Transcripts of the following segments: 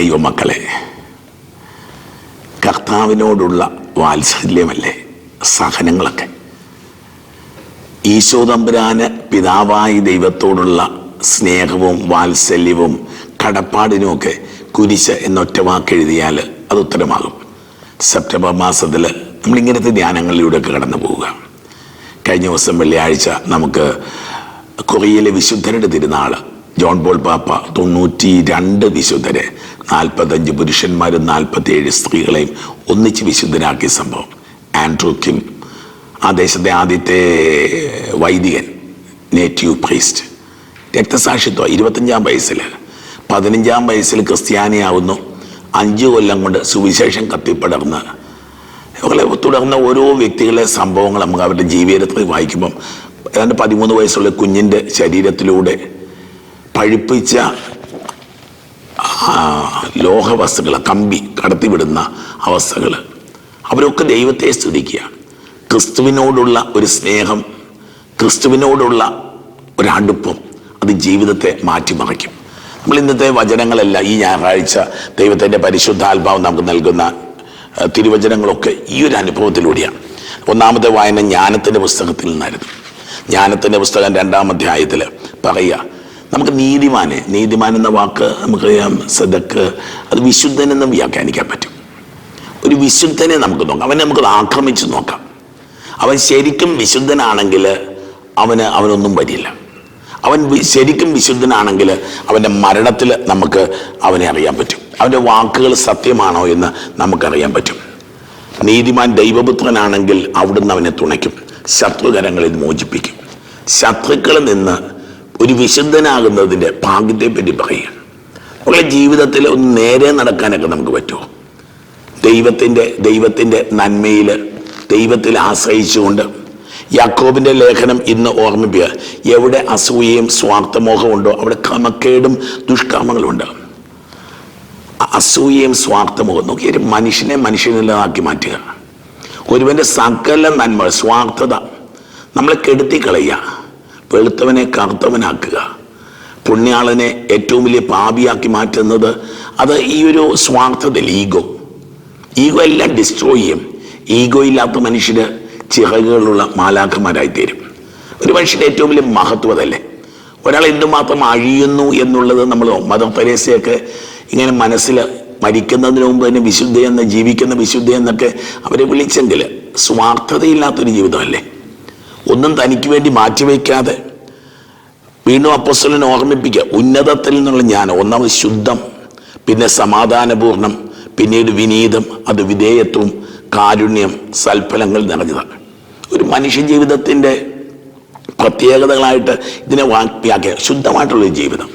ദൈവമക്കളെ കർത്താവിനോടുള്ള വാത്സല്യമല്ലേ സഹനങ്ങളൊക്കെ? ഈശോ തമ്പുരാന് പിതാവായി ദൈവത്തോടുള്ള സ്നേഹവും വാത്സല്യവും കടപ്പാടിനുമൊക്കെ കുരിശ് എന്നൊറ്റ വാക്കെഴുതിയാൽ അത് ഉത്തരമാകും. സെപ്റ്റംബർ മാസത്തിൽ നമ്മളിങ്ങനത്തെ ധ്യാനങ്ങളിലൂടെയൊക്കെ കടന്നു പോവുക. കഴിഞ്ഞ ദിവസം വെള്ളിയാഴ്ച നമുക്ക് കൊറിയയിലെ വിശുദ്ധരുടെ തിരുനാൾ ജോൺ ബോൾ പാപ്പ തൊണ്ണൂറ്റി രണ്ട് വിശുദ്ധരെ നാൽപ്പത്തഞ്ച് പുരുഷന്മാരും നാൽപ്പത്തിയേഴ് സ്ത്രീകളെയും ഒന്നിച്ച് വിശുദ്ധരാക്കിയ സംഭവം. ആൻഡ്രൂ കിം ആ ദേശത്തെ ആദ്യത്തെ വൈദികൻ നേറ്റീവ് പ്രീസ്റ്റ്. രക്തസാക്ഷിത്വം ഇരുപത്തഞ്ചാം വയസ്സിൽ പതിനഞ്ചാം വയസ്സിൽ ക്രിസ്ത്യാനിയാവുന്നു. അഞ്ച് കൊല്ലം കൊണ്ട് സുവിശേഷം കത്തിപ്പടർന്ന് തുടർന്ന ഓരോ വ്യക്തികളെ സംഭവങ്ങൾ നമുക്ക് അവരുടെ ജീവിതത്തിൽ വായിക്കുമ്പം ഏതാണ്ട് പതിമൂന്ന് വയസ്സുള്ള കുഞ്ഞിന്റെ ശരീരത്തിലൂടെ പഴുപ്പിച്ച ലോഹവസ്തുക്കൾ കമ്പി കടത്തിവിടുന്ന അവസ്ഥകൾ അവരൊക്കെ ദൈവത്തെ സ്തുതിക്കുക ക്രിസ്തുവിനോടുള്ള ഒരു സ്നേഹം ക്രിസ്തുവിനോടുള്ള ഒരടുപ്പം അത് ജീവിതത്തെ മാറ്റിമറിക്കും. നമ്മൾ ഇന്നത്തെ വചനങ്ങളെല്ലാം ഈ ഞായറാഴ്ച ദൈവത്തിന്റെ പരിശുദ്ധാത്മാവ് നമുക്ക് നൽകുന്ന തിരുവചനങ്ങളൊക്കെ ഈ ഒരു അനുഭവത്തിലൂടെയാണ്. ഒന്നാമത്തെ വായന ജ്ഞാനത്തിന്റെ പുസ്തകത്തിൽ നിന്നായിരുന്നു. ജ്ഞാനത്തിന്റെ പുസ്തകം രണ്ടാം അധ്യായത്തിൽ പറയുക നമുക്ക് നീതിമാനെ നീതിമാൻ എന്ന വാക്ക് നമുക്കറിയാം സദക്ക് അത് വിശുദ്ധനെന്ന് വ്യാഖ്യാനിക്കാൻ പറ്റും. ഒരു വിശുദ്ധനെ നമുക്ക് നോക്കാം അവനെ നമുക്കത് ആക്രമിച്ച് നോക്കാം. അവൻ ശരിക്കും വിശുദ്ധനാണെങ്കിൽ അവന് അവനൊന്നും വരില്ല. അവൻ ശരിക്കും വിശുദ്ധനാണെങ്കിൽ അവന്റെ മരണത്തിൽ നമുക്ക് അവനെ അറിയാൻ പറ്റും. അവന്റെ വാക്കുകൾ സത്യമാണോ എന്ന് നമുക്കറിയാൻ പറ്റും. നീതിമാൻ ദൈവപുത്രനാണെങ്കിൽ അവിടുന്ന് അവനെ തുണയ്ക്കും ശത്രുകരങ്ങളിൽ മോചിപ്പിക്കും. ശത്രുക്കളിൽ നിന്ന് ഒരു വിശുദ്ധനാകുന്നതിന്റെ ഭാഗ്യത്തെപ്പറ്റി പറയുക നമ്മളെ ജീവിതത്തിൽ ഒന്ന് നേരെ നടക്കാനൊക്കെ നമുക്ക് പറ്റുമോ? ദൈവത്തിന്റെ ദൈവത്തിന്റെ നന്മയിൽ ദൈവത്തിൽ ആശ്രയിച്ചുകൊണ്ട് യാക്കോബിന്റെ ലേഖനം ഇന്ന് ഓർമ്മിപ്പിക്കുക. എവിടെ അസൂയയും സ്വാർത്ഥമോഹവും ഉണ്ടോ അവിടെ ക്രമക്കേടും ദുഷ്കർമ്മങ്ങളുണ്ട്. അസൂയയും സ്വാർത്ഥമോഹം നോക്കി ഒരു മനുഷ്യനെ മനുഷ്യനില്ലാതാക്കി മാറ്റുക. ഒരുവന്റെ സകല നന്മ സ്വാർത്ഥത നമ്മളെ കെടുത്തി കളയുക വെളുത്തവനെ കറുത്തവനാക്കുക. പുണ്യാളനെ ഏറ്റവും വലിയ പാപിയാക്കി മാറ്റുന്നത് അത് ഈ ഒരു സ്വാർത്ഥതയിൽ ഈഗോ. ഈഗോ എല്ലാം ഡിസ്ട്രോയ് ചെയ്യും. ഈഗോ ഇല്ലാത്ത മനുഷ്യർ ചിറകുകളുള്ള മാലാഖമാരായി തീരും. ഒരു മനുഷ്യന്റെ ഏറ്റവും വലിയ മഹത്വം അതല്ലേ? ഒരാൾ എന്തുമാത്രം അഴിയുന്നു എന്നുള്ളത് നമ്മൾ മദർ തെരേസയൊക്കെ ഇങ്ങനെ മനസ്സിൽ മരിക്കുന്നതിന് മുമ്പ് തന്നെ വിശുദ്ധ എന്ന് ജീവിക്കുന്ന വിശുദ്ധ എന്നൊക്കെ അവരെ വിളിച്ചെങ്കിൽ സ്വാർത്ഥതയില്ലാത്തൊരു ജീവിതമല്ലേ? ഒന്നും തനിക്ക് വേണ്ടി മാറ്റിവെക്കാതെ വീണ്ടും അപ്പസ്വലിനെ ഓർമ്മിപ്പിക്കുക. ഉന്നതത്തിൽ നിന്നുള്ള ജ്ഞാനം ഒന്നാമത് ശുദ്ധം പിന്നെ സമാധാനപൂർണം പിന്നീട് വിനീതം അത് വിധേയത്വം കാരുണ്യം സൽഫലങ്ങൾ നിറഞ്ഞതാണ്. ഒരു മനുഷ്യ ജീവിതത്തിന്റെ പ്രത്യേകതകളായിട്ട് ഇതിനെ വാക്യാക്കുക ശുദ്ധമായിട്ടുള്ളൊരു ജീവിതം.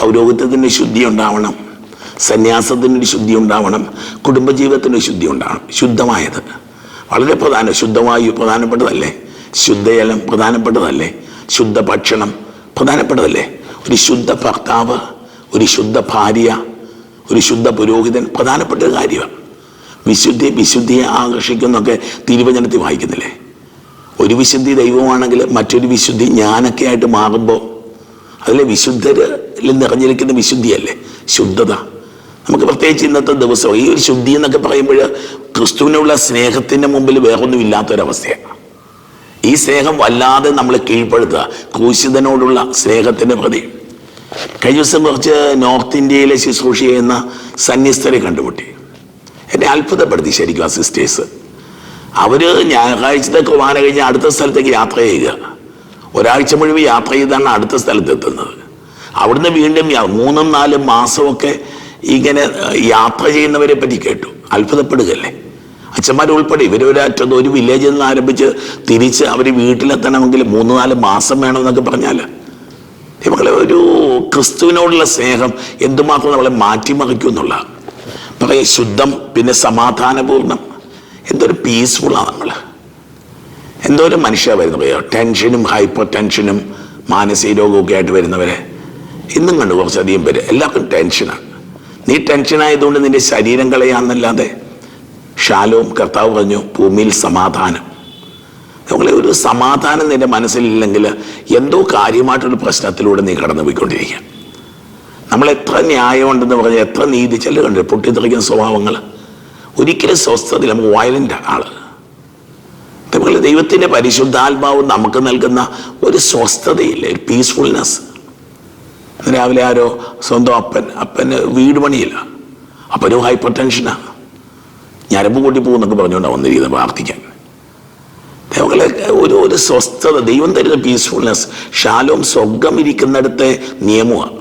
പൗരോഹിത്യത്തിന്റെ ശുദ്ധി ഉണ്ടാവണം സന്യാസത്തിന്റെ ശുദ്ധി ഉണ്ടാവണം കുടുംബജീവിതത്തിന്റെ ശുദ്ധി ഉണ്ടാവണം. ശുദ്ധമായത്. വളരെ പ്രധാന ശുദ്ധമായി പ്രധാനപ്പെട്ടതല്ലേ? ശുദ്ധജലം പ്രധാനപ്പെട്ടതല്ലേ? ശുദ്ധ ഭക്ഷണം പ്രധാനപ്പെട്ടതല്ലേ? ഒരു ശുദ്ധ ഭർത്താവ് ഒരു ശുദ്ധ ഭാര്യ ഒരു ശുദ്ധ പുരോഹിതൻ പ്രധാനപ്പെട്ട ഒരു കാര്യമാണ് വിശുദ്ധി വിശുദ്ധിയെ ആകർഷിക്കുന്നൊക്കെ തിരുവചനത്തിൽ വായിക്കുന്നില്ലേ? ഒരു വിശുദ്ധി ദൈവമാണെങ്കിൽ മറ്റൊരു വിശുദ്ധി ഞാനൊക്കെ ആയിട്ട് മാറുമ്പോൾ അതിലെ വിശുദ്ധരിൽ നിറഞ്ഞിരിക്കുന്ന വിശുദ്ധിയല്ലേ? ശുദ്ധത. നമുക്ക് പ്രത്യേകിച്ച് ഇന്നത്തെ ദിവസം ഈ ഒരു ശുദ്ധി എന്നൊക്കെ പറയുമ്പോൾ ക്രിസ്തുവിനുള്ള സ്നേഹത്തിന്റെ മുമ്പിൽ വേറൊന്നും ഇല്ലാത്തൊരവസ്ഥയാണ് ഈ സ്നേഹം വല്ലാതെ നമ്മൾ കീഴ്പ്പെടുത്തുക. ക്രൂശിതനോടുള്ള സ്നേഹത്തിന്റെ പ്രതി. കഴിഞ്ഞ ദിവസം കുറച്ച് നോർത്ത് ഇന്ത്യയിലെ ശുശ്രൂഷ ചെയ്യുന്ന സന്യസ്തരെ കണ്ടുമുട്ടി. എന്നെ അത്ഭുതപ്പെടുത്തി ശരിക്കും ആ സിസ്റ്റേഴ്സ്. അവർ ഞായറാഴ്ചത്തെ കുർബാന കഴിഞ്ഞ് അടുത്ത സ്ഥലത്തേക്ക് യാത്ര ചെയ്യുക. ഒരാഴ്ച മുഴുവൻ യാത്ര ചെയ്താണ് അടുത്ത സ്ഥലത്തെത്തുന്നത് അവിടുന്ന് വീണ്ടും മൂന്നും നാലും മാസമൊക്കെ ഇങ്ങനെ യാത്ര ചെയ്യുന്നവരെ പറ്റി കേട്ടു. അത്ഭുതപ്പെടുകയല്ലേ? അച്ഛന്മാർ ഉൾപ്പെടെ ഇവരൊരറ്റത് ഒരു വില്ലേജിൽ നിന്ന് ആരംഭിച്ച് തിരിച്ച് അവർ വീട്ടിലെത്തണമെങ്കിൽ മൂന്ന് നാല് മാസം വേണമെന്നൊക്കെ പറഞ്ഞാൽ നമ്മളെ ഒരു ക്രിസ്തുവിനോടുള്ള സ്നേഹം എന്തുമാത്രം നമ്മളെ മാറ്റിമറിക്കും എന്നുള്ള പറയ ശുദ്ധം പിന്നെ സമാധാനപൂർണം. എന്തൊരു പീസ്ഫുള്ളാണ് നമ്മൾ എന്തോരം മനുഷ്യ വരുന്ന പറയോ ടെൻഷനും ഹൈപ്പർ ടെൻഷനും മാനസിക രോഗമൊക്കെ ആയിട്ട് വരുന്നവരെ. ഇന്നും കണ്ടു കുറച്ചധികം പേര്. എല്ലാവർക്കും ടെൻഷനാണ് നീ ടെൻഷനായതുകൊണ്ട് നിന്റെ ശരീരം കളയാന്നല്ലാതെ ഷാലവും കർത്താവ് പറഞ്ഞു ഭൂമിയിൽ സമാധാനം. നമ്മളെ ഒരു സമാധാനം നിന്റെ മനസ്സിലില്ലെങ്കിൽ എന്തോ കാര്യമായിട്ടൊരു പ്രശ്നത്തിലൂടെ നീ കടന്നു പോയിക്കൊണ്ടിരിക്കുക നമ്മൾ എത്ര ന്യായമുണ്ടെന്ന് പറഞ്ഞാൽ എത്ര നീതി ചെല്ലു കണ്ടു പൊട്ടിത്തെറിക്കുന്ന സ്വഭാവങ്ങൾ. ഒരിക്കലും സ്വസ്ഥതയിൽ നമുക്ക് വയലന്റ് ആൾ. അതുപോലെ ദൈവത്തിന്റെ പരിശുദ്ധാത്മാവ് നമുക്ക് നൽകുന്ന ഒരു സ്വസ്ഥതയില്ലേ ഒരു പീസ്ഫുൾനെസ് രാവിലെ ആരോ സ്വന്തം അപ്പൻ അപ്പന് വീട് പണിയില്ല. അപ്പനും ഹൈപ്പർ ടെൻഷനാണ് ഞരമ്പ് കൂട്ടി പോകുന്നൊക്കെ പറഞ്ഞുകൊണ്ടാണ് വന്നിരിക്കുന്നത് പ്രാർത്ഥിക്കാൻ. ദൈവങ്ങളെ ഒരു ഒരു സ്വസ്ഥത ദൈവം തരുന്ന പീസ്ഫുൾനെസ് ശാലോം സ്വർഗം ഇരിക്കുന്നിടത്തെ നിയമമാണ്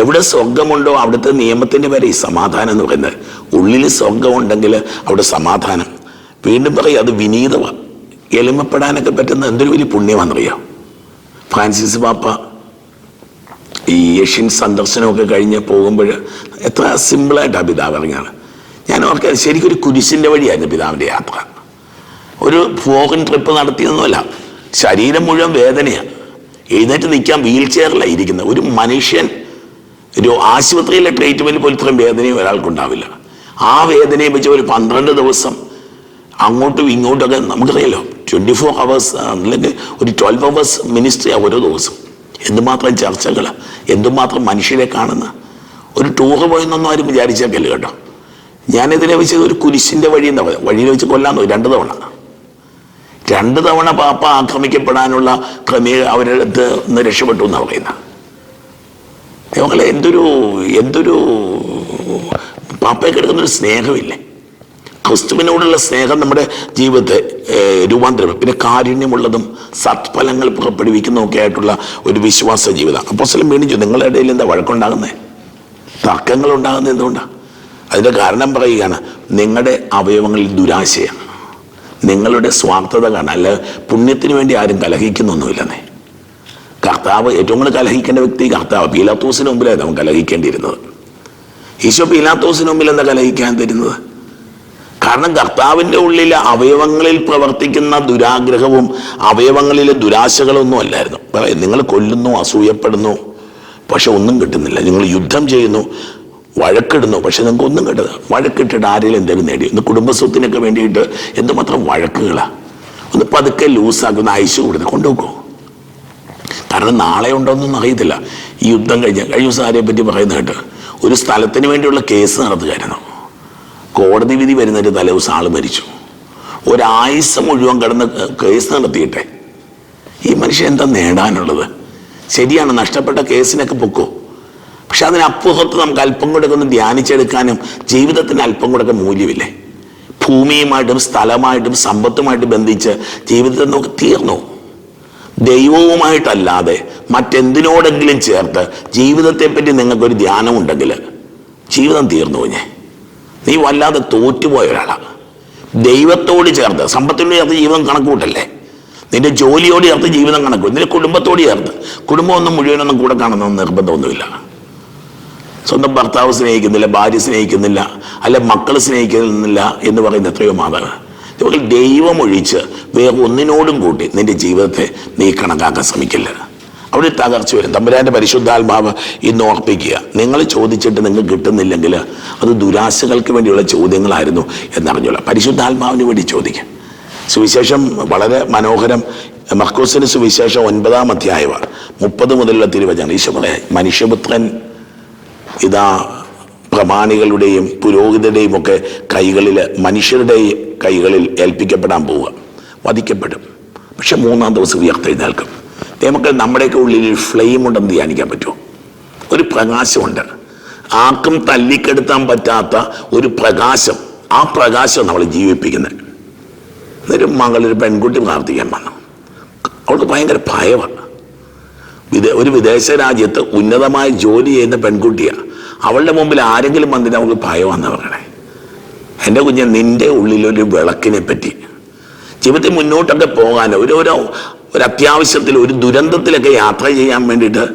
എവിടെ സ്വർഗമുണ്ടോ അവിടുത്തെ നിയമത്തിന്റെ വരെ ഈ സമാധാനം എന്ന് പറയുന്നത്. ഉള്ളിൽ സ്വർഗമുണ്ടെങ്കിൽ അവിടെ സമാധാനം. വീണ്ടും പറയും അത് വിനീതമാണ് എളിമപ്പെടാനൊക്കെ പറ്റുന്ന എന്തൊരു വലിയ പുണ്യമാണെന്നറിയാം. ഫ്രാൻസിസ് പാപ്പ ഈ ഏഷ്യൻ സന്ദർശനമൊക്കെ കഴിഞ്ഞ് പോകുമ്പോൾ എത്ര സിമ്പിളായിട്ടാണ് പിതാവ് ഇറങ്ങിയാണ് ഞാൻ ഓർക്കാൻ ശരിക്കൊരു കുരിശിന്റെ വഴിയായിരുന്നു പിതാവിന്റെ യാത്ര. ഒരു ഫോറിൻ ട്രിപ്പ് നടത്തിയൊന്നുമല്ല ശരീരം മുഴുവൻ വേദനയാണ് എഴുന്നേറ്റ് നിൽക്കാൻ വീൽ ചെയറിലാണ് ഇരിക്കുന്നത്. ഒരു മനുഷ്യൻ ഒരു ആശുപത്രിയിലെ ട്രീറ്റ്മെന്റ് പോലും ഇത്രയും വേദനയും ഒരാൾക്കുണ്ടാവില്ല. ആ വേദനയെ വെച്ച് ഒരു പന്ത്രണ്ട് ദിവസം അങ്ങോട്ടും ഇങ്ങോട്ടൊക്കെ നമുക്കറിയാലോ ട്വന്റി ഫോർ അവേഴ്സ് അല്ലെങ്കിൽ ഒരു ട്വൽവ് അവേഴ്സ് മിനിസ്ട്രിയാണ് ഓരോ ദിവസം. എന്തുമാത്രം ചർച്ചകൾ എന്തുമാത്രം മനുഷ്യരെ കാണുന്ന. ഒരു ടൂറ് പോയെന്നൊന്നും ആരും വിചാരിച്ചേക്കല്ല കേട്ടോ. ഞാനിതിനെ വെച്ച് ഒരു കുരിശിന്റെ വഴി എന്താ പറയുക വഴിയിൽ വെച്ച് കൊല്ലാൻ നോക്കി. രണ്ട് തവണ. രണ്ട് തവണ പാപ്പ ആക്രമിക്കപ്പെടാനുള്ള ക്രമീ അവരുടെ ഒന്ന് രക്ഷപ്പെട്ടു എന്നാണ് പറയുന്നത് ദൈവങ്ങളെ എന്തൊരു എന്തൊരു പാപ്പയ്ക്ക് എടുക്കുന്നൊരു സ്നേഹമില്ലേ? ക്രിസ്തുവിനോടുള്ള സ്നേഹം നമ്മുടെ ജീവിതത്തെ രൂപാന്തരം പിന്നെ കാരുണ്യമുള്ളതും സത്ഫലങ്ങൾ പുറപ്പെടുവിക്കുന്നതൊക്കെ ആയിട്ടുള്ള ഒരു വിശ്വാസ ജീവിതം. അപ്പോൾ സ്ഥലം വീണിച്ചു. നിങ്ങളുടെ ഇടയിൽ എന്താ വഴക്കുണ്ടാകുന്നത് തർക്കങ്ങൾ ഉണ്ടാകുന്നത് എന്തുകൊണ്ടാണ് അതിന്റെ കാരണം പറയുകയാണ് നിങ്ങളുടെ അവയവങ്ങളിൽ ദുരാശയാണ്. നിങ്ങളുടെ സ്വാർത്ഥത കാണാൻ അല്ല പുണ്യത്തിന് വേണ്ടി ആരും കലഹിക്കുന്നൊന്നുമില്ലെന്നേ. കർത്താവ് ഏറ്റവും കൂടുതൽ കലഹിക്കേണ്ട വ്യക്തി കർത്താവ്. പീലാത്തോസിന് മുമ്പിലായിരുന്നു അവൻ കലഹിക്കേണ്ടിയിരുന്നത്. ഈശോ പീലാത്തോസിന് മുമ്പിൽ എന്താ കലഹിക്കാൻ തരുന്നത്? കാരണം കർത്താവിന്റെ ഉള്ളിലെ അവയവങ്ങളിൽ പ്രവർത്തിക്കുന്ന ദുരാഗ്രഹവും അവയവങ്ങളിലെ ദുരാശകളൊന്നും അല്ലായിരുന്നു. പറയാം നിങ്ങൾ കൊല്ലുന്നു അസൂയപ്പെടുന്നു പക്ഷെ ഒന്നും കിട്ടുന്നില്ല. നിങ്ങൾ യുദ്ധം ചെയ്യുന്നു വഴക്കിടുന്നു. പക്ഷെ നിങ്ങൾക്ക് ഒന്നും കിട്ടുന്നത് വഴക്കിട്ടിട്ട് ആരെങ്കിലും എന്തെങ്കിലും നേടി. ഒന്ന് കുടുംബസ്വത്തിനൊക്കെ വേണ്ടിയിട്ട് എന്തുമാത്രം വഴക്കുകളാണ് ഒന്ന് പതുക്കെ ലൂസാക്കുന്ന ഐശു കൊടുത്ത് കൊണ്ടുപോക്കോ കാരണം നാളെ ഉണ്ടോയെന്നൊന്നും അറിയത്തില്ല. ഈ യുദ്ധം കഴിഞ്ഞ്. കഴിഞ്ഞ ദിവസം ആരെ പറ്റി പറയുന്ന കേട്ട്. ഒരു സ്ഥലത്തിന് വേണ്ടിയുള്ള കേസ് നടത്തുകയായിരുന്നു. കോടതി വിധി വരുന്നൊരു തലേദിവസം ആൾ മരിച്ചു. ഒരായുസം മുഴുവൻ കിടന്ന് കേസ് നടത്തിയിട്ടെ. ഈ മനുഷ്യൻ എന്താ നേടാനുള്ളത്? ശരിയാണ് നഷ്ടപ്പെട്ട കേസിനൊക്കെ പൊക്കോ? പക്ഷെ അതിനപ്പുറത്ത് നമുക്ക് അല്പം കൂടെ ഒന്ന് ധ്യാനിച്ചെടുക്കാനും ജീവിതത്തിന് അല്പം കൂടെ മൂല്യമില്ലേ? ഭൂമിയുമായിട്ടും സ്ഥലമായിട്ടും സമ്പത്തുമായിട്ട് ബന്ധിച്ച് ജീവിതത്തെ നമുക്ക് തീർന്നു. ദൈവവുമായിട്ടല്ലാതെ മറ്റെന്തിനോടെങ്കിലും ചേർത്ത് ജീവിതത്തെപ്പറ്റി നിങ്ങൾക്കൊരു ധ്യാനമുണ്ടെങ്കിൽ ജീവിതം തീർന്നു കുഞ്ഞെ. നീ വല്ലാതെ തോറ്റുപോയ ഒരാളാണ് ദൈവത്തോട് ചേർത്ത് സമ്പത്തിനോട് ചേർത്ത് ജീവിതം കണക്കൂട്ടല്ലേ? നിന്റെ ജോലിയോട് ചേർത്ത് ജീവിതം കണക്കൂട്ടും നിന്റെ കുടുംബത്തോട് ചേർത്ത്. കുടുംബമൊന്നും മുഴുവനൊന്നും കൂടെ കാണണമെന്ന് നിർബന്ധമൊന്നുമില്ല. സ്വന്തം ഭർത്താവ് സ്നേഹിക്കുന്നില്ല ഭാര്യ സ്നേഹിക്കുന്നില്ല അല്ലെ മക്കൾ സ്നേഹിക്കുന്നില്ല എന്ന് പറയുന്ന എത്രയോ മാതാവ്. ഇവർക്ക് ദൈവം ഒഴിച്ച് വേറെ ഒന്നിനോടും കൂട്ടി നിന്റെ ജീവിതത്തെ നീ കണക്കാക്കാൻ ശ്രമിക്കില്ല. അവിടെ തകർച്ച വരും. തമ്പുരാന്റെ പരിശുദ്ധാത്മാവ് ഇന്ന് ഓർപ്പിക്കുക നിങ്ങൾ ചോദിച്ചിട്ട് നിങ്ങൾക്ക് കിട്ടുന്നില്ലെങ്കിൽ അത് ദുരാശകൾക്ക് വേണ്ടിയുള്ള ചോദ്യങ്ങളായിരുന്നു എന്നറിഞ്ഞോളാം. പരിശുദ്ധാത്മാവിന് വേണ്ടി ചോദിക്കുക സുവിശേഷം വളരെ മനോഹരം. മർക്കോസിന് സുവിശേഷം ഒൻപതാം അധ്യായവ. മുപ്പത് മുതലുള്ള തിരുവചനം. ഈശോ പറയാം മനുഷ്യപുത്രൻ ഇതാ പ്രമാണികളുടെയും പുരോഹിതരുടെയും ഒക്കെ കൈകളിൽ മനുഷ്യരുടെ കൈകളിൽ ഏൽപ്പിക്കപ്പെടാൻ പോവുക. വധിക്കപ്പെടും. പക്ഷെ മൂന്നാം ദിവസം ഉയർത്തെഴുന്നേൽക്കും നമുക്ക് നമ്മുടെയൊക്കെ ഉള്ളിൽ ഒരു ഫ്ലെയിം ഉണ്ടെന്ന് ധ്യാനിക്കാൻ പറ്റുമോ? ഒരു പ്രകാശമുണ്ട്. ആർക്കും തല്ലിക്കെടുത്താൻ പറ്റാത്ത ഒരു പ്രകാശം. ആ പ്രകാശം നമ്മൾ ജീവിപ്പിക്കുന്നത്. എന്നൊരു മകളൊരു പെൺകുട്ടി പ്രാർത്ഥിക്കാൻ വന്നു. അവൾക്ക് ഭയങ്കര ഭയമാണ് ഒരു വിദേശ രാജ്യത്ത് ഉന്നതമായ ജോലി ചെയ്യുന്ന പെൺകുട്ടിയാണ് അവളുടെ മുമ്പിൽ ആരെങ്കിലും വന്നിട്ട് അവൾക്ക് ഭയമാണെന്ന് പറയണേ. എന്റെ കുഞ്ഞ് നിന്റെ ഉള്ളിലൊരു വിളക്കിനെ പറ്റി. ജീവിതത്തിൽ മുന്നോട്ടൊക്കെ പോകാൻ ഒരു ഒരു അത്യാവശ്യത്തിൽ ഒരു ദുരന്തത്തിലൊക്കെ യാത്ര ചെയ്യാൻ വേണ്ടിയിട്ട്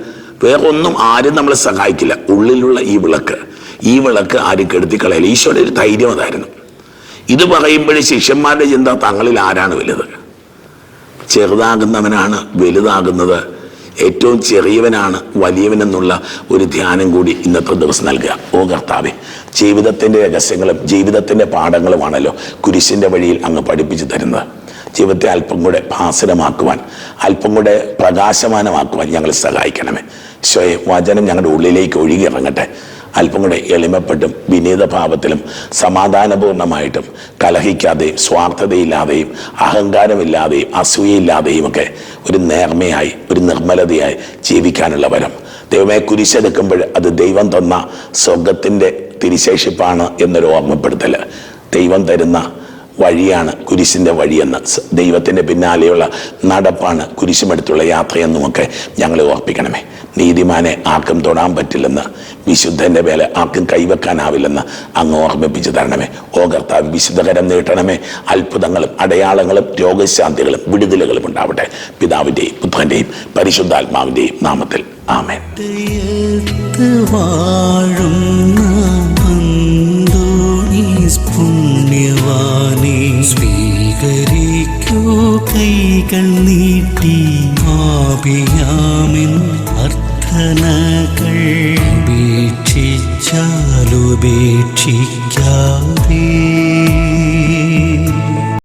വേറെ ഒന്നും ആരും നമ്മളെ സഹായിക്കില്ല. ഉള്ളിലുള്ള ഈ വിളക്ക്. ഈ വിളക്ക് ആരും കെടുത്തി കളയില്ല ഈശോയുടെ ഒരു ധൈര്യം അതായിരുന്നു. ഇത് പറയുമ്പോഴേ ശിഷ്യന്മാരുടെ ചിന്ത തങ്ങളിൽ ആരാണ് വലുത്? ചെറുതാകുന്നവനാണ് വലുതാകുന്നത്. ഏറ്റവും ചെറിയവനാണ് വലിയവനെന്നുള്ള ഒരു ധ്യാനം കൂടി ഇന്നത്തെ ദിവസം നൽകുക. ഓ കർത്താവെ ജീവിതത്തിന്റെ രഹസ്യങ്ങളും ജീവിതത്തിന്റെ പാഠങ്ങളുമാണല്ലോ കുരിശിന്റെ വഴിയിൽ അങ്ങ് പഠിപ്പിച്ചു തരുന്നത്. ജീവിതത്തെ അല്പം കൂടെ ഭാസനമാക്കുവാൻ അല്പം കൂടെ പ്രകാശമാനമാക്കുവാൻ ഞങ്ങൾ സഹായിക്കണമേ. സ്വയ വചനം ഞങ്ങളുടെ ഉള്ളിലേക്ക് ഒഴുകി ഇറങ്ങട്ടെ. അല്പം കൂടെ എളിമപ്പെട്ടും വിനീതഭാവത്തിലും സമാധാനപൂർണമായിട്ടും കലഹിക്കാതെയും സ്വാർത്ഥതയില്ലാതെയും അഹങ്കാരമില്ലാതെയും അസൂയയില്ലാതെയും ഒക്കെ ഒരു നേർമയായി ഒരു നിർമ്മലതയായി ജീവിക്കാനുള്ള വരം. ദൈവമേ കുരിശെടുക്കുമ്പോൾ അത് ദൈവം തന്ന സ്വർഗത്തിന്റെ തിരിശേഷിപ്പാണ് എന്നൊരു ഓർമ്മപ്പെടുത്തൽ. ദൈവം തരുന്ന വഴിയാണ് കുരിശിന്റെ വഴിയെന്ന്. ദൈവത്തിന്റെ പിന്നാലെയുള്ള നടപ്പാണ് കുരിശുമെടുത്തുള്ള യാത്രയെന്നുമൊക്കെ ഞങ്ങൾ ഓർപ്പിക്കണമേ. നീതിമാനെ ആർക്കും തൊടാൻ പറ്റില്ലെന്ന് വിശുദ്ധന്റെ മേലെ ആർക്കും കൈവെക്കാനാവില്ലെന്ന് അങ്ങ് ഓർമ്മിപ്പിച്ചു തരണമേ ഓ കർത്താവ് വിശുദ്ധകരം നീട്ടണമേ. അത്ഭുതങ്ങളും അടയാളങ്ങളും രോഗശാന്തികളും വിടുതലുകളും ഉണ്ടാവട്ടെ. പിതാവിന്റെയും പുത്രന്റെയും പരിശുദ്ധാത്മാവിന്റെയും നാമത്തിൽ. ആമേൻ. സ്വീകരിക്കൂ കൈകൾ നീട്ടി ആപിയാമിൻ